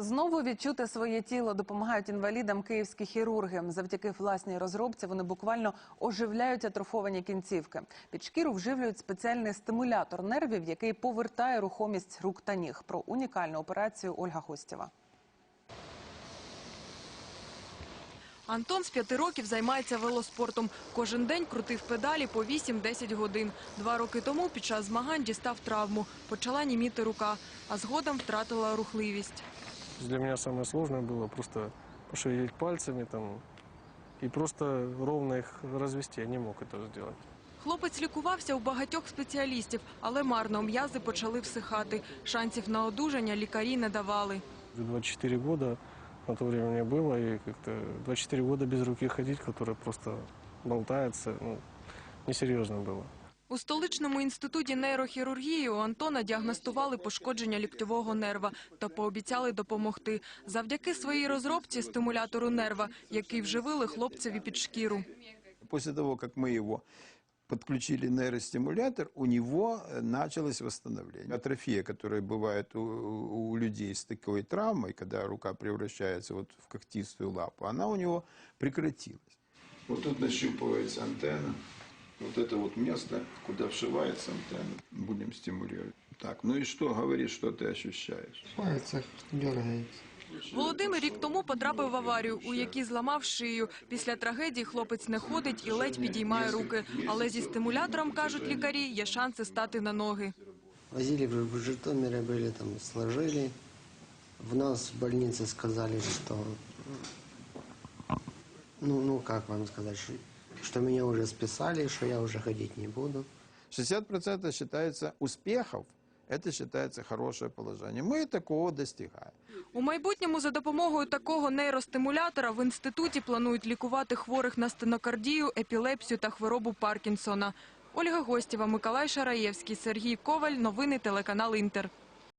Знову відчути своє тіло допомагають інвалідам київські хірурги. Завдяки власній розробці вони буквально оживляють атрофовані кінцівки. Під шкіру вживлюють спеціальний стимулятор нервів, який повертає рухомість рук та ніг. Про унікальну операцію Ольга Гостєва. Антон з п'яти років займається велоспортом. Кожен день крутив педалі по 8-10 годин. Два роки тому під час змагань дістав травму. Почала німіти рука, а згодом втратила рухливість. Для меня самое сложное было просто пошевелить пальцами там и просто ровно их развести. Я не мог этого сделать. Хлопець лікувався у багатьох спеціалістів, але марно м'язи почали всихати. Шансів на одужання лікарі не давали. 24 года на то время мне было, и как-то 24 года без руки ходить, которая просто болтается, ну, несерьезно было. У столичному інституті нейрохірургії у Антона діагностували пошкодження ліктьового нерва та пообіцяли допомогти. Завдяки своїй розробці стимулятору нерва, який вживили хлопцеві під шкіру. После того, как мы его подключили нейростимулятор, у него э, началось восстановление. Атрофия, которая бывает у, у людей с такой травмой, когда рука превращается вот в когтистую лапу, она у него прекратилась. Вот тут нащупывается антенна. Вот это вот место, куда вшивается антенна. Будем стимулировать. Так, ну и что, говори, что ты ощущаешь? В пальцах дергається. Володимир рік тому потрапив в аварію, у якій зламав шию. Після трагедії хлопець не ходить і ледь підіймає руки. Але зі стимулятором, кажуть лікарі, є шанси стати на ноги. Возили в в Житомире, были там, сложили. В нас в больнице сказали, что... Ну, ну, как вам сказать, что, что меня уже списали, что я уже ходить не буду. 60% считается успехов, это считается хорошее положение. Мы такого достигаем. У майбутньому за допомогою такого нейростимулятора в інституті планують лікувати хворих на стенокардію, епілепсію та хворобу Паркінсона. Ольга Гостєва, Миколай Шараєвський, Сергій Коваль. Новини телеканал Інтер.